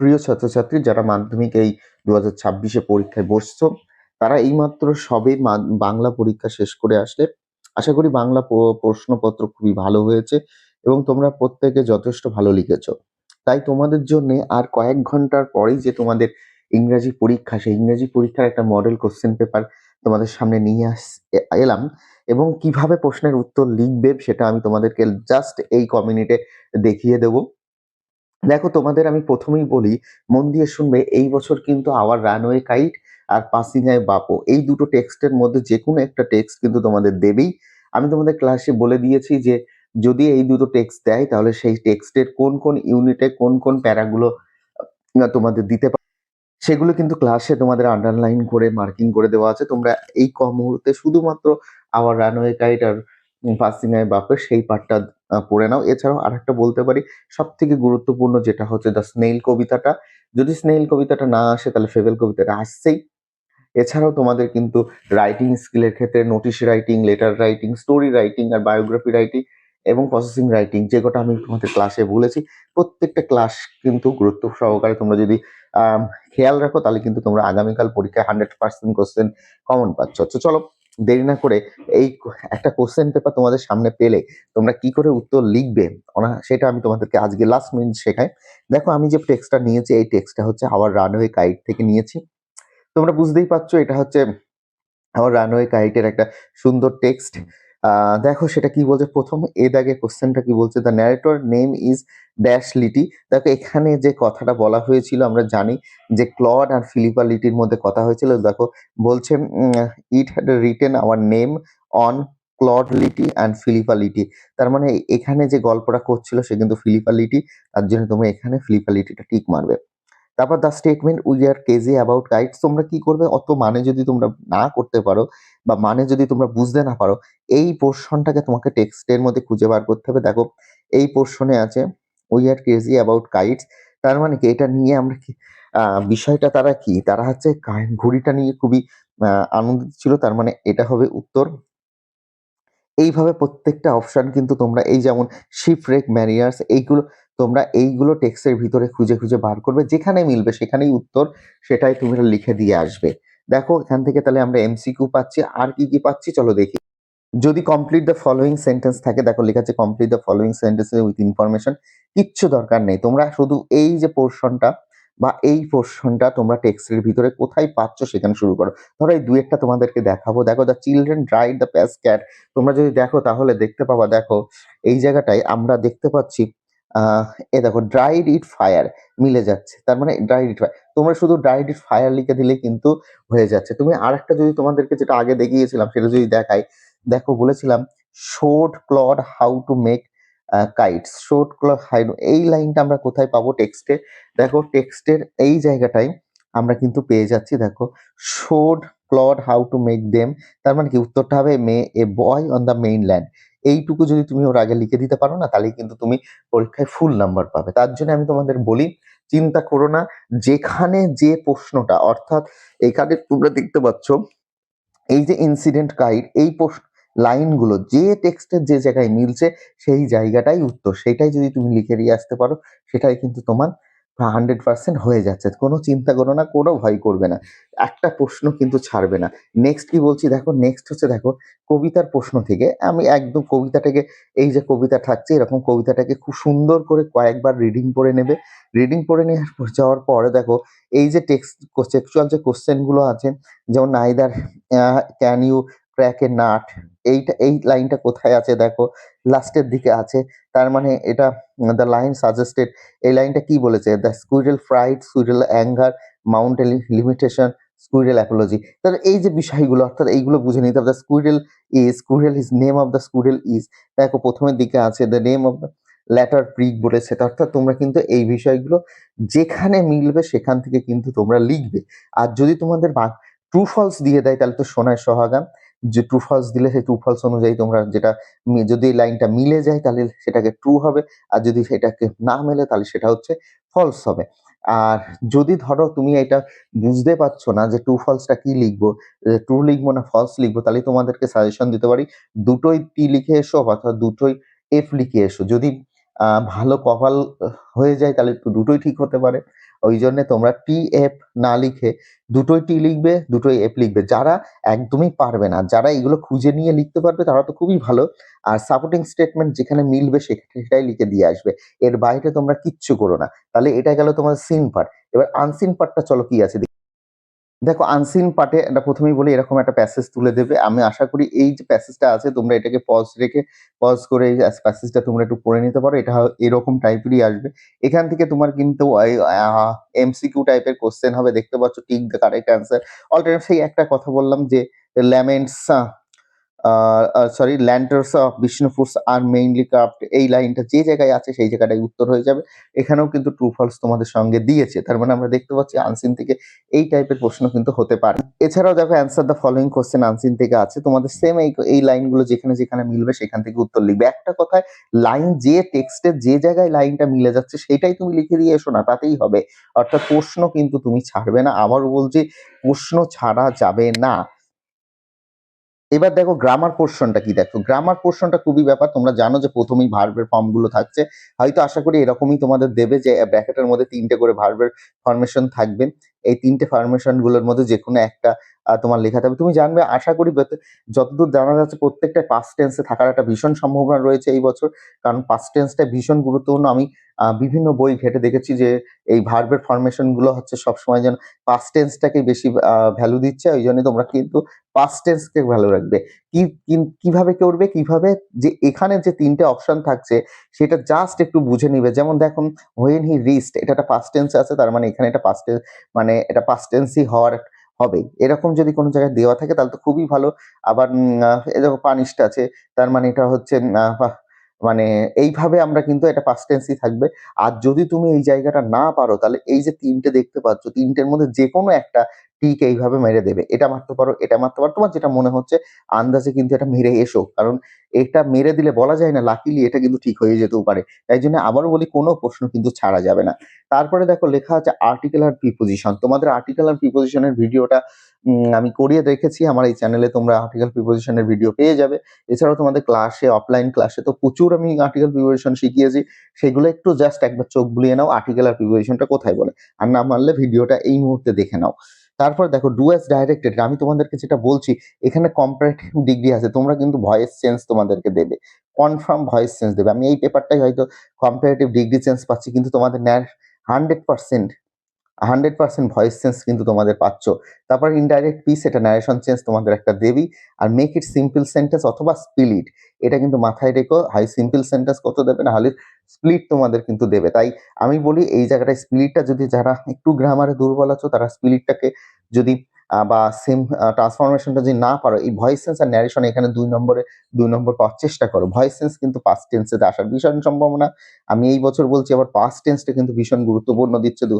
প্রিয় ছাত্রছাত্রী, যারা মাধ্যমিক এই দু হাজার ছাব্বিশে পরীক্ষায় বসছো, তারা এইমাত্র সবে বাংলা পরীক্ষা শেষ করে আসলে। আশা করি বাংলা প্রশ্নপত্র খুবই ভালো হয়েছে এবং তোমরা প্রত্যেকে যথেষ্ট ভালো লিখেছ। তাই তোমাদের জন্য আর কয়েক ঘণ্টার পরেই যে তোমাদের ইংরাজি পরীক্ষা, সেই ইংরাজি পরীক্ষার একটা মডেল কোশ্চেন পেপার তোমাদের সামনে নিয়ে আস এলাম এবং কীভাবে প্রশ্নের উত্তর লিখবে সেটা আমি তোমাদেরকে জাস্ট এই কমিউনিটে দেখিয়ে দেবো। দেখো, তোমাদের আমি প্রথমেই বলি, মন দিয়ে শুনবে, এই বছর কিন্তু আওয়ার রানওয়ে কাইট আর পাসিং আই বাপো। এই দুটো টেক্সটের মধ্যে যে কোনো একটা টেক্সট কিন্তু তোমাদের দেবেই। আমি তোমাদের ক্লাসে বলে দিয়েছি যে, যদি এই দুটো টেক্সট দেয়, তাহলে সেই টেক্সটের কোন কোন ইউনিটে কোন কোন প্যারাগুলো তোমাদের দিতে পারে। সেগুলো কিন্তু ক্লাসে তোমাদের আন্ডারলাইন করে মার্কিং করে দেওয়া আছে। তোমরা এই কম মুহূর্তে শুধুমাত্র আওয়ার রানওয়ে কাইট আর পাসিং আই বাপের সেই পার্টটা পড়ে নাও। এছাড়াও আরেকটা বলতে পারি সব থেকে গুরুত্বপূর্ণ যেটা হচ্ছে দ্য স্নেইল কবিতাটা। যদি স্নেইল কবিতাটা না আসে, তাহলে ফেভেল কবিতাটা আসছেই। এছাড়াও তোমাদের কিন্তু রাইটিং স্কিলের ক্ষেত্রে notice writing letter writing story writing আর বায়োগ্রাফি রাইটিং এবং প্রসেসিং রাইটিং যে কটা আমি তোমাদের ক্লাসে বলেছি, প্রত্যেকটা ক্লাস কিন্তু গুরুত্ব সহকারে তোমরা যদি খেয়াল রাখো, তাহলে কিন্তু তোমরা আগামীকাল পরীক্ষায় হান্ড্রেড পার্সেন্ট কোশ্চেন কমন পাচ্ছ। চলো দেরি না করে এই একটা কোশ্চেন পেপার তোমাদের সামনে পেলে তোমরা কি করে উত্তর লিখবে? সেটা আমি তোমাদেরকে আজকে লাস্ট মিনিট শেখাই। দেখো, আমি যে টেক্সটটা নিয়েছি, এই টেক্সটটা হচ্ছে আওয়ার রানওয়ে কাইট থেকে নিয়েছি। তোমরা বুঝতেই পারছ, এটা হচ্ছে আমার রানওয়ে কাইটের একটা সুন্দর টেক্সট দেখো সেটা কি বলছে? প্রথম এ দাগে কোশ্চেনটা কি বলছে? The narrator name is dash Lattie দেখো এখানে যে কথাটা বলা হয়েছিল, আমরা জানি যে ক্লড আর ফিলিপা লিটির মধ্যে কথা হয়েছিল। দেখো বলছে it had written our name on Claude Lattie and Philippa Lattie তার মানে এখানে যে গল্পটা করছিল, সে কিন্তু ফিলিপা লিটি। তার জন্য তুমি এখানে ফিলিপা লিটিটা ঠিক মারবে। তারপর the statement we are crazy about guides তোমরা কি করবে? অত মানে যদি তোমরা না করতে পারো বা মানে যদি তোমরা বুঝতে না পারো, এই পোর্শনটাকে তোমাকে টেক্সটের মধ্যে খুঁজে বার করতে হবে। দেখো, এই পোর্শনে আছে we are crazy about guides তার মানে কি? এটা নিয়ে আমরা কি বিষয়টা তারা কি? তারা হচ্ছে ঘুড়িটা নিয়ে খুবই আনন্দিত ছিল। তার মানে এটা হবে উত্তর। এইভাবে প্রত্যেকটা অপশন কিন্তু তোমরা এই যেমন শিপ রেক ম্যারিয়ার্স এইগুলো তোমরা এইগুলো টেক্সটের ভিতরে খুঁজে খুঁজে বার করবে, যেখানে মিলবে সেখানেই উত্তর সেটাই তুমি লিখে দিয়ে আসবে। দেখো, এখান থেকে তাহলে আমরা এমসিকিউ পাচ্ছি, আর কি কি পাচ্ছি চলো দেখি। যদি কমপ্লিট দ্য ফলোয়িং সেন্টেন্স থাকে, দেখো লেখা আছে complete the following sentence with information কিচ্ছু দরকার নেই। তোমরা শুধু এই যে পোর্শনটা বা এই পোর্শনটা তোমরা টেক্সটের ভিতরে কোথায় পাচ্ছ সেখানে শুরু করো। ধরো এই দুয়েরটা তোমাদেরকে দেখাবো। দেখো the children dried the pass cat তোমরা যদি দেখো তাহলে দেখতে পাবা, দেখো এই জায়গাটায় আমরা দেখতে পাচ্ছি এ দেখো ড্রাইড ইট ফায়ার মিলে যাচ্ছে। তার মানে ড্রাইড ইট ফায়ার তোমরা শুধু ড্রাইড ইট ফায়ার লিখে দিলে কিন্তু হয়ে যাচ্ছে। তুমি আরেকটা যদি তোমাদেরকে যেটা আগে দেখিয়েছিলাম, সেটা যদি দেখাই, দেখো বলেছিলাম showed Claude how to make kites showed Claude high এই লাইনটা আমরা কোথায় পাবো টেক্সটে দেখো টেক্সটের এই জায়গাটায় আমরা কিন্তু পেয়ে যাচ্ছি, দেখো showed Claude how to make them তার মানে কি উত্তরটা হবে may a boy on the mainland এইটুকু যদি তুমি ওর আগে লিখে দিতে পারো না তাহলে কিন্তু তুমি পরীক্ষায় ফুল নাম্বার পাবে। তার জন্য আমি তোমাদের বলি, চিন্তা করো না, যেখানে যে প্রশ্নটা, অর্থাৎ এখানে তোমরা দেখতে পাচ্ছ, এই যে ইনসিডেন্ট গাইড এই প্রশ্ন, লাইনগুলো, যে টেক্সটের যে জায়গায় মিলছে, সেই জায়গাটাই উত্তর। সেটাই যদি তুমি লিখে দিয়ে আসতে পারো, সেটাই কিন্তু তোমার হান্ড্রেড পার্সেন্ট হয়ে যাচ্ছে। কোনো চিন্তা করো না, কোনো ভয় করবে না। একটা প্রশ্ন কিন্তু ছাড়বে না। নেক্সট কি বলছি? দেখো নেক্সট হচ্ছে দেখো, কবিতার প্রশ্ন থেকে আমি একদম কবিতাটাকে, এই যে কবিতা থাকছে, এরকম কবিতাটাকে খুব সুন্দর করে কয়েকবার রিডিং পড়ে নেবে। রিডিং পড়ে নেওয়ার পর, যাওয়ার পরে দেখো, এই যে টেক্সট কনসেপচুয়াল যে কোশ্চেনগুলো আছে, যেমন neither can you crack a nut, এইটা, এই লাইনটা কোথায় আছে দেখো লাস্টের দিকে আছে, তার মানে এটা দ্য লাইন সাজেস্টেড এই লাইনটা কি বলেছে? The squirrel fried squirrel anger mountain limitation squirrel apology তাহলে এই যে বিষয়গুলো, অর্থাৎ এইগুলো বুঝে নিতে হবে the squirrel is squirrel is name of the squirrel is দেখো প্রথমের দিকে আছে the name of the latter prick বলেছে অর্থাৎ তোমরা কিন্তু এই বিষয়গুলো যেখানে মিলবে সেখান থেকে কিন্তু তোমরা লিখবে। আর যদি তোমাদের ট্রু ফলস দিয়ে দেয়, তাহলে তো সোনায় সোহাগা যে ট্রু ফলস দিলে সেই ট্রু ফলস অনুযায়ী তোমরা যেটা যদি লাইনটা মিলে যায় তাহলে সেটাকে ট্রু হবে। আর যদি সেটাকে না মেলে তাহলে সেটা হচ্ছে ফলস হবে। আর যদি ধরো তুমি এটা বুঝতে পারছ না যে ট্রু ফলসটা কি লিখব ট্রু লিখব না ফলস লিখব, তাহলে তোমাদেরকে সাজেশন দিতে পারি, দুটোই টি লিখে এসো অথবা দুটোই এফ লিখে এসো। যদি ভালো কপাল হয়ে যায় তাহলে দুটোই ঠিক হতে পারে। ওই জন্য তোমরা টি এফ না লিখে দুটোই টি লিখবে, দুটোই এফ লিখবে। যারা একদমই পারবে না, যারা এগুলো খুঁজে নিয়ে লিখতে পারবে, তারা তো খুবই ভালো। আর সাপোর্টিং স্টেটমেন্ট যেখানে মিলবে সেটাই লিখে দিয়ে আসবে। এর বাইরে তোমরা কিচ্ছু করো না। তাহলে এটা গেল তোমার সিন পার্ট এবার আনসিন পার্টটা চলো কি আছে দেখি। আনসিন পার্টে এটা প্রথমেই বলি এরকম একটা প্যাসেজ তুলে দেবে। আমি আশা করি এই যে প্যাসেজটা আছে, তোমরা এটাকে পজ রেখে পজ করে এই প্যাসেজটা তোমরা একটু পড়ে নিতে পারো। এটা এরকম টাইপেরই আসবে। এখান থেকে তোমার কিন্তু এমসিকিউ টাইপের কোশ্চেন হবে। দেখতে পাচ্ছ tick the correct answer already সেই একটা কথা বললাম যে laments sorry landers of Bishnupur R mainly craft এই লাইনটা যে জায়গায় আছে সেই জায়গাটাই উত্তর হয়ে যাবে। এখানেও কিন্তু ট্রু ফলস তোমাদের সঙ্গে দিয়েছে। তার মানে আমরা দেখতে পাচ্ছি আনসিন থেকে এই টাইপের প্রশ্ন কিন্তু হতে পারে। এছাড়াও দেখো answer the following question unseen থেকে আছে। তোমাদের সেম এই এই লাইনগুলো যেখানে যেখানে মিলবে সেখান থেকে উত্তর লিখবে। একটা কথায় লাইন যে টেক্সটের যে জায়গায় লাইনটা মিলে যাচ্ছে সেটাই তুমি লিখে দিয়ে এসো না, তাতেই হবে। অর্থাৎ প্রশ্ন কিন্তু তুমি ছাড়বে না। আবারও বলছি, প্রশ্ন ছাড়া যাবে না। এবার দেখো গ্রামার পোর্শনটা কি দেখো? গ্রামার পোর্শনটা খুবই ব্যাপার, তোমরা জানো যে প্রথমেই ভার্বের ফর্মগুলো থাকছে। হয়তো আশা করি এরকমই তোমাদের দেবে যে ব্র্যাকেটের মধ্যে তিনটে করে ভার্বের ফর্মেশন থাকবে। এই তিনটে ফর্মেশনগুলোর মধ্যে যে কোনো একটা তোমার লেখা থাকবে। তুমি জানবে, আশা করি যতদূর জানা যাচ্ছে, প্রত্যেকটা পাস্ট টেন্সে থাকার একটা ভীষণ সম্ভাবনা রয়েছে এই বছর। কারণ পাস্ট টেন্সটা ভীষণ গুরুত্বপূর্ণ। আমি বিভিন্ন বই ঘেটে দেখেছি যে, এই ভার্বের ফরমেশনগুলো হচ্ছে সবসময় যেন পাস্ট টেন্সটাকে বেশি ভ্যালু দিচ্ছে। ওই জন্য তোমরা কিন্তু পাস্ট টেন্সকে ভালো রাখবে। কি, কি- কীভাবে করবে? কীভাবে যে, এখানে যে তিনটে অপশন থাকছে, সেটা জাস্ট একটু বুঝে নিবে। যেমন দেখুন হোয়েন হি রিস্ট এটা একটা পাস্ট টেন্স আছে, তার মানে এখানে এটা পাস্ট মানে এটা পাস্ট টেন্সই হওয়ার হবে। এরকম যদি কোনো জায়গায় দেওয়া থাকে তাহলে তো খুবই ভালো। আবার এরকম পানিশটা আছে। তার মানে এটা হচ্ছে মানে এইভাবে আমরা কিন্তু এটা পাস্টেন্সি থাকবে। আর যদি তুমি এই জায়গাটা না পারো, তাহলে এই যে তিনটে দেখতে পাচ্ছ, তিনটের মধ্যে যে কোনো একটা টিক এইভাবে মেরে দেবে। এটা মারতে পারো, এটা মারতে পারো। তোমার যেটা মনে হচ্ছে, আন্দাজে কিন্তু এটা মেরে এসো। কারণ এটা মেরে দিলে বলা যায় না লাকিলি এটা কিন্তু ঠিক হয়ে যেতেও পারে। তাই জন্য আবারও বলি, কোনো প্রশ্ন কিন্তু ছাড়া যাবে না। তারপরে দেখো, লেখা আছে আর্টিকেল আর প্রিপোজিশন তোমাদের আর্টিকেল আর প্রিপোজিশনের ভিডিওটা আমি করিয়ে রেখেছি আমার এই চ্যানেলে তোমরা আর্টিকেল প্রিপোজিশনের ভিডিও পেয়ে যাবে। এছাড়াও তোমাদের ক্লাসে অফলাইন ক্লাসে তো প্রচুর আমি আর্টিকেল প্রিপোজিশন শিখিয়েছি। সেগুলো একটু জাস্ট একবার চোখ বুলিয়ে নাও আর্টিকেল আর প্রিপোজিশনটা কোথায় বলে। আর না মানলে ভিডিওটা এই মুহূর্তে দেখে নাও। তারপর দেখো ডু অ্যাজ ডাইরেক্টেড আমি তোমাদেরকে যেটা বলছি, এখানে কম্পারেটিভ ডিগ্রি আছে, তোমরা কিন্তু ভয়েস চেঞ্জ তোমাদেরকে দেবে। কনফার্ম ভয়েস চেঞ্জ দেবে। আমি এই পেপারটাই হয়তো কম্পারেটিভ ডিগ্রি চেঞ্জ পাচ্ছি, কিন্তু তোমাদের ন্যার hundred percent hundred percent voice change কিন্তু তোমাদের পাচ্ছ। তারপর ইনডাইরেক্ট পিস এটা ন্যারেশন চেঞ্জ তোমাদের একটা দেবি। আর মেক ইট সিম্পল সেন্টেন্স অথবা স্পিলিট এটা কিন্তু মাথায় রেখো। হাই সিম্পল সেন্টেন্স কত দেবে? না হলে স্প্লিট তোমাদের কিন্তু দেবে। তাই আমি বলি, এই জায়গাটায় স্পিলিটটা যদি যারা একটু গ্রামারে দুর্বল আছো, তারা স্পিলিটটাকে যদি বা সেম ট্রান্সফরমেশনটা যদি না পারো, এই ভয়েস সেন্স আর ন্যারেশন এখানে দুই নম্বরে, দুই নম্বর পাওয়ার চেষ্টা করো। ভয়েস সেন্স কিন্তু পাস্ট টেন্সে আসার ভীষণ সম্ভাবনা। আমি এই বছর বলছি, আবার পাস্ট টেন্সটা কিন্তু ভীষণ গুরুত্বপূর্ণ দিচ্ছে দু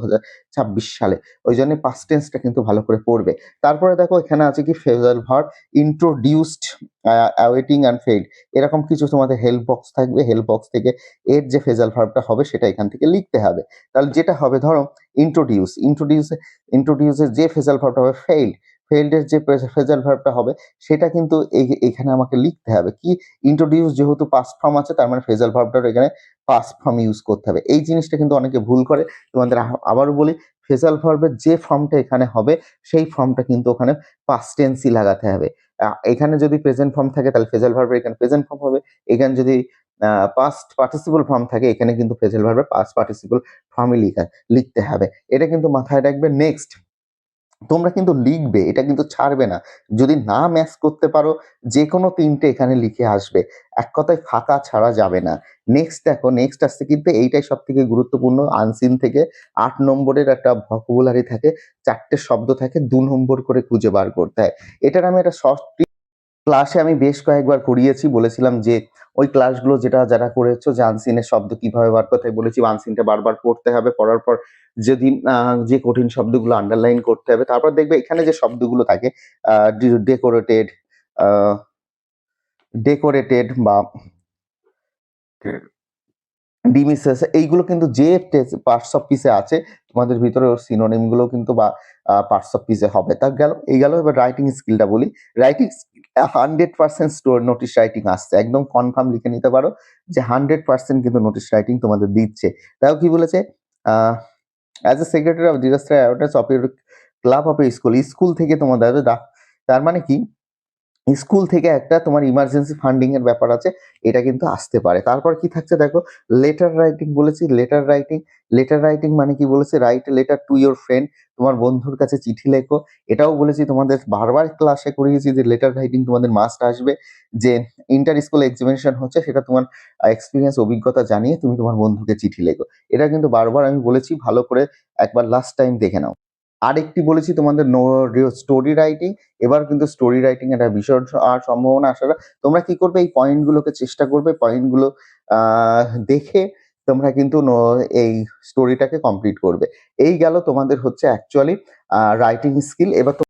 সালে। ওই জন্য পাস্ট টেন্সটা কিন্তু ভালো করে পড়বে। তারপরে দেখো, এখানে আছে কি phrasal verb introduced awaiting and failed এরকম কিছু তোমাদের হেল্প বক্স থাকবে। হেল্প বক্স থেকে এর যে ফেজাল ভার্বটা হবে সেটা এখান থেকে লিখতে হবে। তাহলে যেটা হবে ধরো ইন্ট্রোডিউস ইন্ট্রোডিউসে ইন্ট্রোডিউসের যে ফেজাল ভার্বটা হবে ফেইল্ড ফেইল্ডের যে ফেজাল ভার্বটা হবে, সেটা কিন্তু এখানে আমাকে লিখতে হবে। কি? ইন্ট্রোডিউস যেহেতু পাস ফর্ম আছে, তার মানে ফেজাল ভার্বটার এখানে পাস ফর্ম ইউজ করতে হবে। এই জিনিসটা কিন্তু অনেকে ভুল করে। তোমাদের আবারও বলি ফেজাল ভার্বের যে ফর্মটা এখানে হবে, সেই ফর্মটা কিন্তু ওখানে পাস্ট টেন্সই লাগাতে হবে। এখানে যদি প্রেজেন্ট ফর্ম থাকে, তাহলে ফেজাল ভার্বের এখানে প্রেজেন্ট ফর্ম হবে। এখানে যদি পাস্ট পার্টিসিপল ফর্ম থাকে, এখানে কিন্তু ফেজাল ভার্বের পাস্ট পার্টিসিপল ফর্মই লিখা, লিখতে হবে। এটা কিন্তু মাথায় রাখবে। নেক্সট তোমরা কিন্তু লিখবে, এটা কিন্তু ছাড়বে না। যদি না ম্যাচ করতে পারো যে কোনো তিনটে এখানে লিখে আসবে। এক কথায় ফাঁকা ছাড়া যাবে না। নেক্সট দেখো নেক্সট আসছে কিন্তু এইটাই সব থেকে গুরুত্বপূর্ণ। আনসিন থেকে আট নম্বরের একটা ভকুবুলারি থাকে, চারটে শব্দ থাকে, দু নম্বর করে খুঁজে বার করতে হয়। এটার আমি একটা শর্ট ক্লাসে আমি বেশ কয়েকবার করিয়েছি, বলেছিলাম যে ওই ক্লাসগুলো যেটা যারা করেছ যে আনসিনের শব্দ কীভাবে বার করতে বলেছি আনসিনটা বারবার পড়তে হবে, পড়ার পর যদি যে কঠিন শব্দগুলো আন্ডারলাইন করতে হবে, তারপর দেখবে এখানে যে শব্দগুলো থাকে ডেকোরেটেড ডেকোরেটেড বা ডিমিসেস এইগুলো কিন্তু যে পার্টস অফ পিসে আছে, তোমাদের ভিতরে ওর সিনোনিমগুলো কিন্তু বা পার্টস অফ পিজে হবে। তা গেল, এই গেল, এবার রাইটিং স্কিলটা বলি। Writing hundred percent store notice writing আসছে। একদম কনফার্ম লিখে নিতে পারো যে হান্ড্রেড পার্সেন্ট কিন্তু নোটিশ রাইটিং তোমাদের দিচ্ছে। তাও কি বলেছে? As a secretary of disaster awareness of your club of school school থেকে তোমাদের, তার মানে কি? স্কুল থেকে একটা তোমার ইমার্জেন্সি ফান্ডিং এর ব্যাপার আছে, এটা কিন্তু আসতে পারে। তারপর কি থাকছে দেখো লেটার রাইটিং বলেছি লেটার রাইটিং লেটার রাইটিং মানে কি বলেছে? Write letter to your friend তোমার বন্ধুর কাছে চিঠি লেখো। এটাও বলেছি, তোমাদের বারবার ক্লাসে করিয়েছি যে লেটার রাইটিং তোমাদের মাস্ট আসবে। যে ইন্টার স্কুল এক্সিবিশন হচ্ছে, সেটা তোমার এক্সপিরিয়েন্স অভিজ্ঞতা জানিয়ে তুমি তোমার বন্ধুকে চিঠি লেখো। এটা কিন্তু বারবার আমি বলেছি, ভালো করে একবার লাস্ট টাইম দেখে নাও। আরেকটি বলেছি তোমাদের স্টোরি রাইটিং এবার কিন্তু স্টোরি রাইটিং একটা ভীষণ আর সম্ভাবনা আসার তোমরা কি করবে? এই পয়েন্টগুলোকে চেষ্টা করবে পয়েন্টগুলো দেখে তোমরা কিন্তু এই স্টোরিটাকে কমপ্লিট করবে। এই গেল তোমাদের হচ্ছে অ্যাকচুয়ালি রাইটিং স্কিল এবার